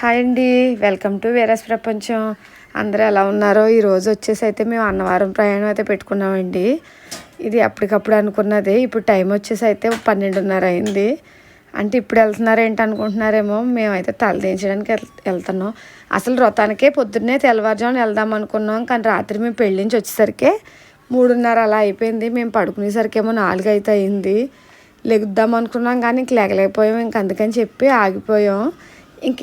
Hi అండి. Welcome to వేరస్ ప్రపంచం. అందరూ ఎలా ఉన్నారో? ఈరోజు వచ్చేసి అయితే మేము అన్నవరం ప్రయాణం అయితే పెట్టుకున్నామండి. ఇది అప్పటికప్పుడు అనుకున్నది. ఇప్పుడు టైం వచ్చేసి అయితే పన్నెండున్నర అయింది. అంటే ఇప్పుడు వెళ్తున్నారు ఏంటి అనుకుంటున్నారేమో? మేమైతే తలదించడానికి వెళ్తున్నాం. అసలు వ్రతానికే పొద్దున్నే తెల్లవారుజామున వెళ్దాం అనుకున్నాం. కానీ రాత్రి మేము పెళ్ళి నుంచి వచ్చేసరికి మూడున్నర అలా అయిపోయింది. మేము పడుకునేసరికేమో నాలుగు అయితే అయింది. లెగుద్దాం అనుకున్నాం కానీ ఇంక లేకలేకపోయాం ఇంక అందుకని చెప్పి ఆగిపోయాం. ఇంక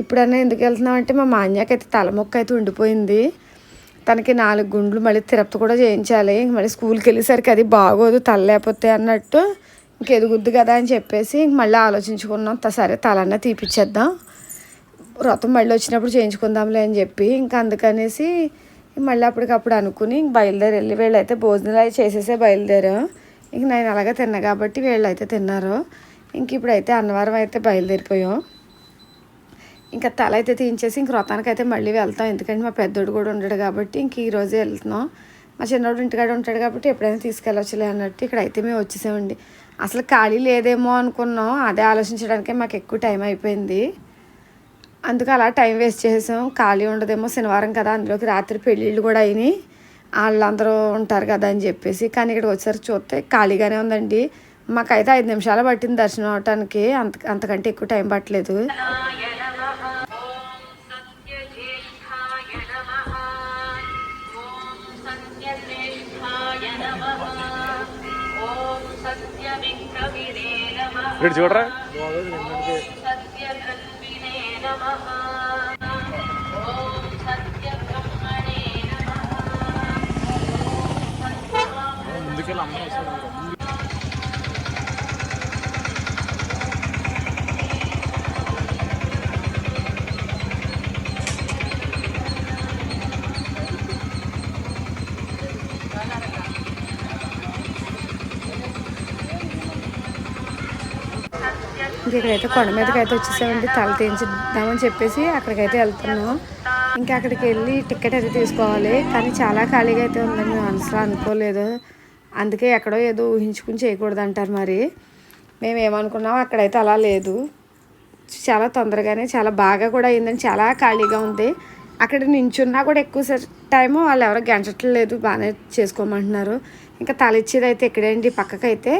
ఇప్పుడన్నా ఎందుకు వెళ్తున్నాం అంటే మా మాన్యాకి అయితే తలమొక్క అయితే ఉండిపోయింది. తనకి నాలుగు గుండ్లు మళ్ళీ తిరుపతి కూడా చేయించాలి. ఇంక మళ్ళీ స్కూల్కి వెళ్ళేసరికి అది బాగోదు తల లేకపోతే అన్నట్టు ఇంక ఎదుగుద్ది కదా అని చెప్పేసి ఇంక మళ్ళీ ఆలోచించుకున్నాం. సరే తలన్నా తీపిచ్చేద్దాం. వ్రతం మళ్ళీ వచ్చినప్పుడు చేయించుకుందాంలే అని చెప్పి ఇంకా అందుకనేసి మళ్ళీ అప్పటికప్పుడు అనుకుని ఇంక బయలుదేరి వెళ్ళి వీళ్ళు అయితే భోజనాలు అవి చేసేసే బయలుదేరాం. ఇంక నేను అలాగే తిన్నా కాబట్టి వీళ్ళు అయితే తిన్నారు. ఇంక ఇప్పుడైతే అన్నవరం అయితే బయలుదేరిపోయాం. ఇంకా తల అయితే తీయించేసి ఇంక వ్రతానికి అయితే మళ్ళీ వెళ్తాం. ఎందుకంటే మా పెద్దోడు కూడా ఉండడు కాబట్టి ఇంక ఈరోజే వెళ్తున్నాం. మా చిన్నోడు ఇంటికాడ ఉంటాడు కాబట్టి ఎప్పుడైనా తీసుకెళ్ళవచ్చులే అన్నట్టు ఇక్కడ అయితే మేము వచ్చేసామండి. అసలు ఖాళీ లేదేమో అనుకున్నాం. అదే ఆలోచించడానికే మాకు ఎక్కువ టైం అయిపోయింది. అందుకు అలా టైం వేస్ట్ చేసాం ఖాళీ ఉండదేమో శనివారం కదా అందులోకి రాత్రి పెళ్ళిళ్ళు కూడా అయినాయి. వాళ్ళందరూ ఉంటారు కదా అని చెప్పేసి. కానీ ఇక్కడికి వచ్చేసరికి చూస్తే ఖాళీగానే ఉందండి. మాకైతే ఐదు నిమిషాలు పట్టింది దర్శనం అవటానికి. అంత అంతకంటే ఎక్కువ టైం పట్టలేదు. ఇక్కడ చూడరా? ముందుకెళ్ళి అమ్మ ఇక్కడైతే కొండ మీదకి అయితే వచ్చేసామండి తల తీయించుదామని చెప్పేసి అక్కడికైతే వెళ్తున్నాం. ఇంకా అక్కడికి వెళ్ళి టికెట్ అయితే తీసుకోవాలి. కానీ చాలా ఖాళీగా అయితే ఉందని మేము అసలు అనుకోలేదు. అందుకే ఎక్కడో ఏదో ఊహించుకుని చేయకూడదు అంటారు మరి. మేము ఏమనుకున్నాం అక్కడైతే అలా లేదు. చాలా తొందరగానే చాలా బాగా కూడా అయిందని చాలా ఖాళీగా ఉంది. అక్కడ నించున్నా కూడా ఎక్కువ టైము వాళ్ళు ఎవరో గెంటట్లేదు బాగానే చేసుకోమంటున్నారు. ఇంకా తల ఇచ్చేది అయితే ఇక్కడేంటి పక్కకైతే.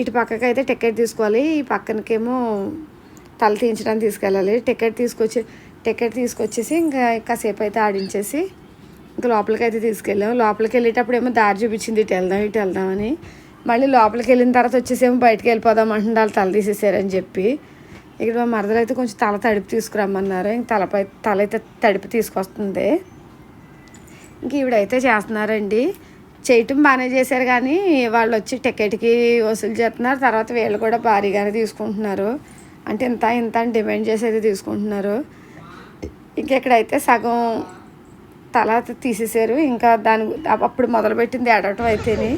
ఇటు పక్కకి అయితే టికెట్ తీసుకోవాలి. ఈ పక్కనకేమో తల తీయించడానికి తీసుకెళ్ళాలి. టికెట్ తీసుకొచ్చి టికెట్ తీసుకొచ్చేసి ఇంకా కాసేపు అయితే ఆడించేసి ఇంకా లోపలికి అయితే తీసుకెళ్ళాం లోపలికి వెళ్ళేటప్పుడు ఏమో దారి చూపించింది ఇటు వెళ్దాం ఇటు వెళ్దామని మళ్ళీ లోపలికి వెళ్ళిన తర్వాత వచ్చేసేమో బయటకు వెళ్ళిపోదాం అంటున్నారు. వాళ్ళు తల తీసేసారని చెప్పి. ఇక్కడ మా మరదలు అయితే కొంచెం తల తడిపి తీసుకురమ్మన్నారు. ఇంక తలపై తల అయితే తడిపి తీసుకొస్తుంది. ఇంక ఈవిడైతే చేస్తున్నారండి. చేయటం బాగానే చేశారు కానీ వాళ్ళు వచ్చి టికెట్కి వసూలు చేస్తున్నారు. తర్వాత వీళ్ళు కూడా భారీగానే తీసుకుంటున్నారు. అంటే ఇంత ఇంత అని డిమాండ్ చేసేది తీసుకుంటున్నారు. ఇంకెక్కడైతే సగం తల తీసేసారు ఇంకా దాని అప్పుడు మొదలుపెట్టింది ఏడవటం అయితేని.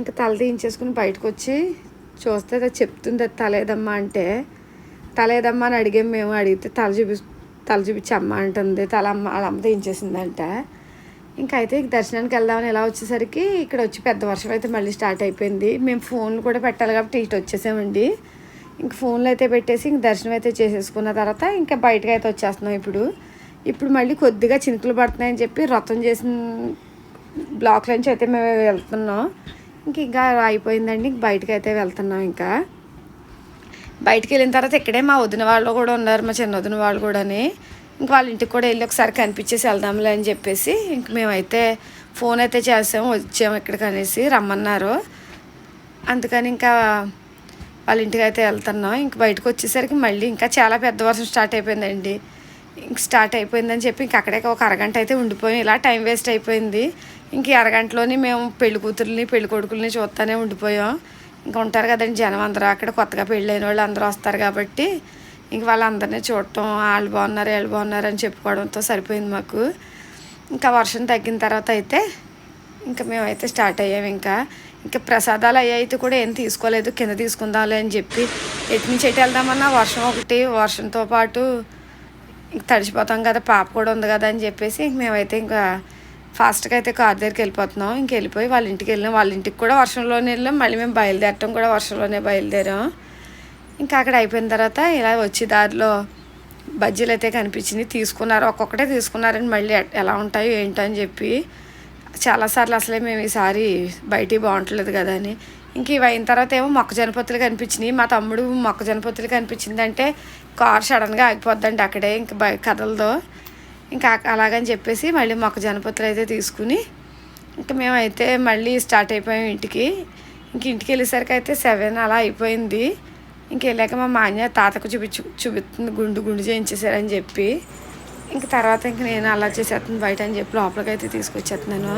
ఇంకా తల తీయించేసుకుని బయటకు వచ్చి చూస్తే అది చెప్తుంది అది తలేదమ్మా అంటే తలేదమ్మా అని అడిగాం మేము. అడిగితే తల చూపి తల చూపించి అమ్మ అంటుంది. తల అమ్మ వాళ్ళ అమ్మ తీయించేసిందంట ఇంకా అయితే దర్శనానికి వెళ్దామని ఇలా వచ్చేసరికి ఇక్కడ వచ్చి పెద్ద వర్షం అయితే మళ్ళీ స్టార్ట్ అయిపోయింది. మేము ఫోన్లు కూడా పెట్టాలి కాబట్టి ఇటు వచ్చేసామండి. ఇంక ఫోన్లు అయితే పెట్టేసి ఇంక దర్శనం అయితే చేసేసుకున్న తర్వాత ఇంకా బయటకు అయితే వచ్చేస్తున్నాం ఇప్పుడు. ఇప్పుడు మళ్ళీ కొద్దిగా చినుకులు పడుతున్నాయని చెప్పి రథం చేసిన బ్లాక్ నుంచి అయితే మేము వెళ్తున్నాం. ఇంక ఇంకా అయిపోయిందండి. ఇంక బయటకు అయితే వెళ్తున్నాం ఇంకా. బయటికి వెళ్ళిన తర్వాత ఇక్కడే మా వదిన వాళ్ళు కూడా ఉన్నారు మా చిన్న వదిన వాళ్ళు కూడాని. ఇంక వాళ్ళ ఇంటికి కూడా వెళ్ళి ఒకసారి కనిపించేసి వెళ్దాంలే అని చెప్పేసి ఇంక మేమైతే ఫోన్ అయితే చేసాము వచ్చాము ఇక్కడికి అనేసి రమ్మన్నారు. అందుకని ఇంకా వాళ్ళ ఇంటికి అయితే వెళ్తున్నాం. ఇంక బయటకు వచ్చేసరికి మళ్ళీ ఇంకా చాలా పెద్ద వర్షం స్టార్ట్ అయిపోయిందండి. ఇంక స్టార్ట్ అయిపోయిందని చెప్పి ఇంక అక్కడే ఒక అరగంట అయితే ఉండిపోయాం. ఇలా టైం వేస్ట్ అయిపోయింది. ఇంక ఈ అరగంటలోని మేము పెళ్ళి కూతుర్ని పెళ్ళి కొడుకుల్ని చూస్తానే ఉండిపోయాం. ఇంకా ఉంటారు కదండి జనం అందరూ. అక్కడ కొత్తగా పెళ్ళైన వాళ్ళు అందరూ వస్తారు కాబట్టి ఇంక వాళ్ళందరినీ చూడటం వాళ్ళు బాగున్నారు వీళ్ళు బాగున్నారు అని చెప్పుకోవడంతో సరిపోయింది మాకు. ఇంకా వర్షం తగ్గిన తర్వాత అయితే ఇంకా మేమైతే స్టార్ట్ అయ్యాం ఇంకా. ఇంకా ప్రసాదాలు అయ్యి అయితే కూడా ఏం తీసుకోలేదు కింద తీసుకుందాంలే అని చెప్పి. ఎటు నుంచి ఎటు వెళ్దామన్నా వర్షం ఒకటి వర్షంతో పాటు ఇంక తడిచిపోతాం కదా పాప కూడా ఉంది కదా అని చెప్పేసి ఇంక మేమైతే ఇంకా ఫాస్ట్గా అయితే కార్ దగ్గరికి వెళ్ళిపోతున్నాం. ఇంక వెళ్ళిపోయి వాళ్ళ ఇంటికి వెళ్ళాం వాళ్ళ ఇంటికి కూడా వర్షంలోనే వెళ్ళాం. మళ్ళీ మేము బయలుదేరటం కూడా వర్షంలోనే బయలుదేరాం. ఇంకా అక్కడ అయిపోయిన తర్వాత ఇలా వచ్చి దారిలో బజ్జీలు అయితే కనిపించింది. తీసుకున్నారు. ఒక్కొక్కటే తీసుకున్నారని మళ్ళీ ఎలా ఉంటాయో ఏంటో అని చెప్పి చాలాసార్లు అసలే మేము ఈసారి బయటికి బాగుంటలేదు కదా అని. ఇంక ఇవి అయిన తర్వాత ఏమో మొక్కజొన్న పొత్తులు కనిపించినాయి. మా తమ్ముడు మొక్కజొన్న పొత్తులు కనిపించిందంటే కార్ సడన్గా ఆగిపోద్దండి అక్కడే. ఇంక బయ కదలదో ఇంకా అలాగని చెప్పేసి మళ్ళీ మొక్కజొన్న పొత్తులు అయితే తీసుకుని ఇంకా మేమైతే మళ్ళీ స్టార్ట్ అయిపోయాం ఇంటికి. ఇంక ఇంటికి వెళ్ళేసరికి అయితే సెవెన్ అలా అయిపోయింది. ఇంక వెళ్ళాక మా మాన్య తాతకు చూపించు చూపిస్తుంది గుండు గుండు చేయించేసారని చెప్పి. ఇంక తర్వాత ఇంక నేను అలా చేసేస్తుంది బయట అని చెప్పి లోపలికి అయితే తీసుకొచ్చేస్తున్నాను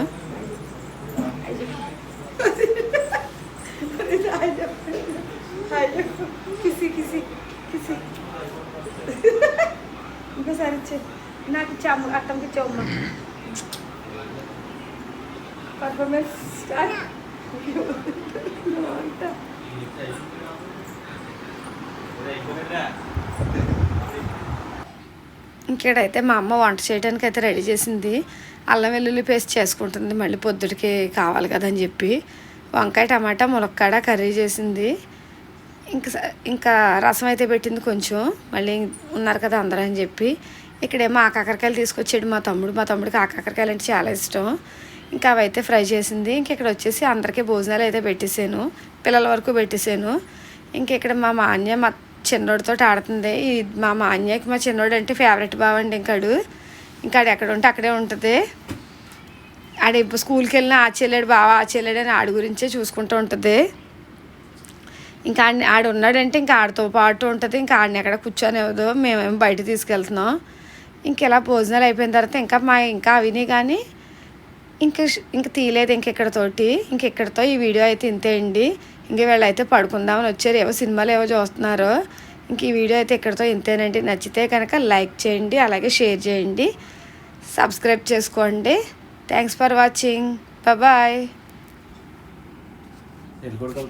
నాకు చెమ్మ అట్టంకి చెమ్మ పర్ఫార్మెన్స్ ఇంకేడైతే మా అమ్మ వంట చేయడానికి అయితే రెడీ చేసింది. అల్లం వెల్లుల్లి పేస్ట్ చేసుకుంటుంది. మళ్ళీ పొద్దుటికి కావాలి కదా అని చెప్పి. వంకాయ టమాటా ములక్కాడ కర్రీ చేసింది. ఇంకా స- ఇంకా రసం అయితే పెట్టింది కొంచెం. మళ్ళీ ఉన్నారు కదా అందరూ అని చెప్పి. ఇక్కడేమో ఆ కాకరకాయలు తీసుకొచ్చాడు మా తమ్ముడు. మా తమ్ముడికి ఆ కాకరకాయలు అంటే చాలా ఇష్టం. ఇంకా అవి అయితే ఫ్రై చేసింది. ఇంక ఇక్కడ వచ్చేసి అందరికీ భోజనాలు అయితే పెట్టేసాను. పిల్లల వరకు పెట్టేసాను. ఇంక ఇక్కడ మా మాన్య మా చిన్నోడితో ఆడుతుంది. ఈ మా మాన్యకి మా చిన్నోడు అంటే ఫేవరెట్ బావండి ఇంకాడు. ఇంకా ఆడు ఎక్కడ ఉంటే అక్కడే ఉంటుంది. ఆడ ఇప్పుడు స్కూల్కి వెళ్ళినా ఆ చెల్లెడు బావా ఆ చెల్లెడు అని ఆడి గురించే చూసుకుంటూ ఉంటుంది. ఇంకా ఆడిని ఆడు ఉన్నాడంటే ఇంకా ఆడితో పాటు ఉంటుంది. ఇంకా ఆడిని ఎక్కడ కూర్చొనివ్వదు. మేమేమి బయట తీసుకెళ్తున్నాం. ఇంక ఇలా భోజనాలు అయిపోయిన తర్వాత ఇంకా మా ఇంకా అవిని కానీ ఇంకా ఇంక తీయలేదు ఇంకెక్కడితోటి ఇంకెక్కడితో ఈ వీడియో అయితే ఇంతేయండి. ఇంక వీళ్ళైతే పడుకుందామని వచ్చారు. ఏవో సినిమాలు ఏవో చూస్తున్నారు. ఇంక ఈ వీడియో అయితే ఇక్కడితో ఇంతేనండి. నచ్చితే కనుక లైక్ చేయండి. అలాగే షేర్ చేయండి. సబ్స్క్రైబ్ చేసుకోండి. Thanks for watching. బాయ్